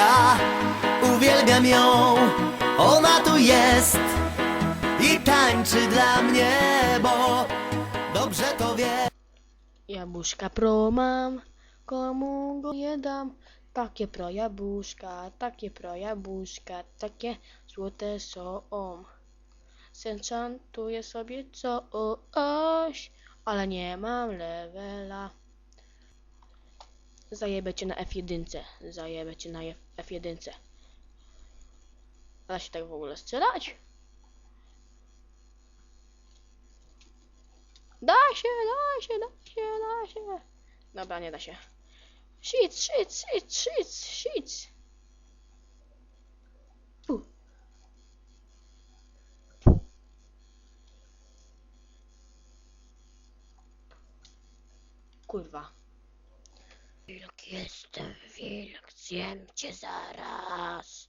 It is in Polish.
ja uwielbiam ją, ona tu jest i tańczy dla mnie, bo dobrze to wie. Jabłuszka pro mam, komu go nie dam. Takie pro jabłuszka, takie pro jabłuszka, takie złote są. Senchantuję sobie coś, ale nie mam levela. Zajebę cię na F1, zajebę cię na F1. Da się tak w ogóle strzelać? Da się, da się, da się, da się. Dobra, nie da się. Shit, shit, shit, shit, shit. Kurwa. Wilk jestem, wilk, zjem cię zaraz.